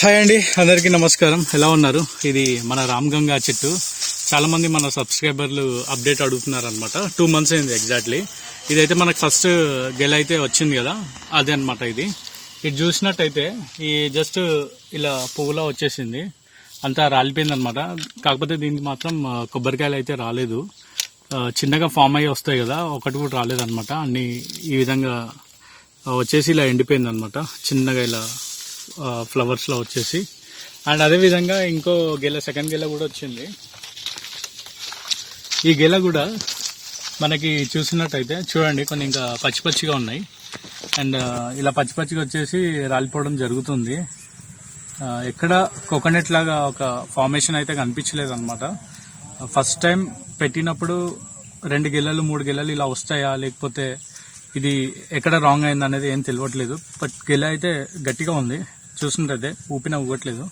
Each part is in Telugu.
హాయ్ అండి అందరికీ నమస్కారం. ఎలా ఉన్నారు? ఇది మన రామ్ గంగా చెట్టు. చాలామంది మన సబ్స్క్రైబర్లు అప్డేట్ అడుగుతున్నారు అనమాట టూ మంత్స్ అయింది ఎగ్జాక్ట్లీ ఇదైతే మనకు ఫస్ట్ గెల అయితే వచ్చింది కదా? అదే అనమాట ఇది. ఇది చూసినట్టయితే ఈ జస్ట్ ఇలా పువ్వులా వచ్చేసింది. అంతా రాలిపోయింది అనమాట కాకపోతే దీనికి మాత్రం కొబ్బరికాయలు అయితే రాలేదు. చిన్నగా ఫామ్ అయ్యి వస్తాయి కదా? ఒకటి కూడా రాలేదన్నమాట. అన్ని ఈ విధంగా వచ్చేసి ఇలా ఎండిపోయింది అనమాట చిన్నగా ఇలా ఫ్లవర్స్లో వచ్చేసి. అండ్ అదే విధంగా ఇంకో గెల సెకండ్ గెల కూడా వచ్చింది. ఈ గెల కూడా మనకి చూసినట్టయితే చూడండి కొన్ని ఇంకా పచ్చి పచ్చిగా ఉన్నాయి. అండ్ ఇలా పచ్చి పచ్చిగా వచ్చేసి రాలిపోవడం జరుగుతుంది. ఎక్కడ కోకోనట్ లాగా ఒక ఫార్మేషన్ అయితే కనిపించలేదు అనమాట ఫస్ట్ టైం పెట్టినప్పుడు రెండు గిల్లలు మూడు గిల్లలు ఇలా వస్తాయా? లేకపోతే ఇది ఎక్కడ రాంగ్ అయింది అనేది ఏం తెలియట్లేదు. బట్ గెల అయితే గట్టిగా ఉంది. చూసినట్టయితే ఊపిన ఊగట్లేదు.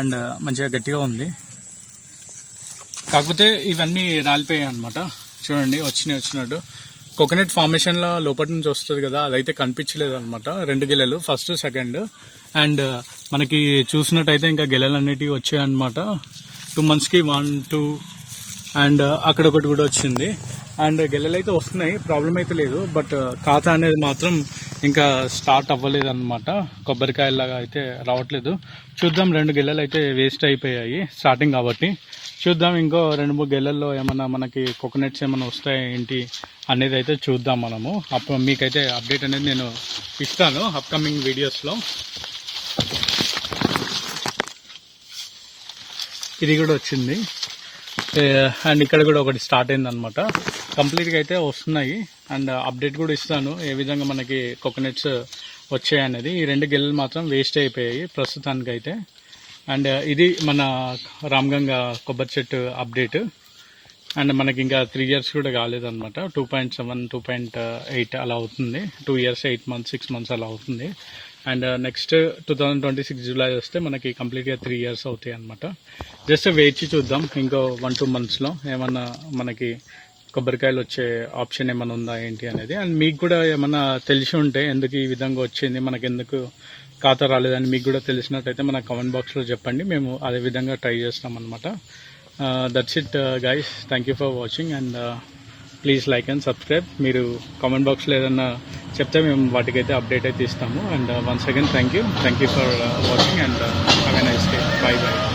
అండ్ uh, మంచిగా గట్టిగా ఉంది. కాకపోతే ఇవన్నీ రాలిపోయాయి అనమాట చూడండి వచ్చినాయి వచ్చినట్టు కోకోనట్ ఫార్మేషన్లో లోపటి లోపల నుంచి వస్తుంది కదా అదైతే కనిపించలేదు అనమాట రెండు గెలలు ఫస్ట్ సెకండ్ అండ్ మనకి చూసినట్టయితే ఇంకా గెలలు అన్నిటివి వచ్చాయి అనమాట టూ మంత్స్కి వన్ టూ అండ్ uh, అక్కడ ఒకటి కూడా వచ్చింది. అండ్ గెల్లలు అయితే వస్తున్నాయి. ప్రాబ్లం అయితే లేదు. బట్ uh, ఖాతా అనేది మాత్రం ఇంకా స్టార్ట్ అవ్వలేదు అనమాట కొబ్బరికాయలాగా అయితే రావట్లేదు. చూద్దాం రెండు గెల్లలు అయితే వేస్ట్ అయిపోయాయి స్టార్టింగ్ కాబట్టి. చూద్దాం ఇంకో రెండు మూడు గెల్లల్లో ఏమన్నా మనకి కోకోనట్స్ ఏమైనా వస్తాయి ఏంటి అనేది అయితే చూద్దాం మనము. అప్పుడు మీకైతే అప్డేట్ అనేది నేను ఇస్తాను అప్కమింగ్ వీడియోస్లో ఇది కూడా వచ్చింది. అండ్ ఇక్కడ కూడా ఒకటి స్టార్ట్ అయింది అనమాట కంప్లీట్గా అయితే వస్తున్నాయి. అండ్ అప్డేట్ కూడా ఇస్తాను ఏ విధంగా మనకి కోకోనట్స్ వచ్చాయి అనేది. ఈ రెండు గిల్లలు మాత్రం వేస్ట్ అయిపోయాయి ప్రస్తుతానికైతే. అండ్ ఇది మన రామగంగ కొబ్బరి చెట్టు అప్డేట్. అండ్ మనకి ఇంకా త్రీ ఇయర్స్ కూడా కాలేదన్నమాట. Two point seven two point eight అలా అవుతుంది. Two years eight months six months అలా అవుతుంది. And next two thousand twenty six July వస్తే మనకి కంప్లీట్గా త్రీ ఇయర్స్ అవుతాయి అనమాట జస్ట్ వేచి చూద్దాం ఇంకో వన్ టూ మంత్స్లో ఏమన్నా మనకి కొబ్బరికాయలు వచ్చే ఆప్షన్ ఏమైనా ఉందా ఏంటి అనేది. అండ్ మీకు కూడా ఏమన్నా తెలిసి ఉంటే ఎందుకు ఈ విధంగా వచ్చింది మనకి ఎందుకు ఖాతా రాలేదని మీకు కూడా తెలిసినట్టయితే మన కామెంట్ బాక్స్లో చెప్పండి మేము అదే విధంగా ట్రై చేస్తాం అనమాట that's it guys thank you for watching and please like and subscribe మీరు కామెంట్ బాక్స్లో ఏదన్నా చెప్తే మేము వాటికైతే అప్డేట్ అయితే ఇస్తాము. And once again thank you thank you for watching and have a nice day bye bye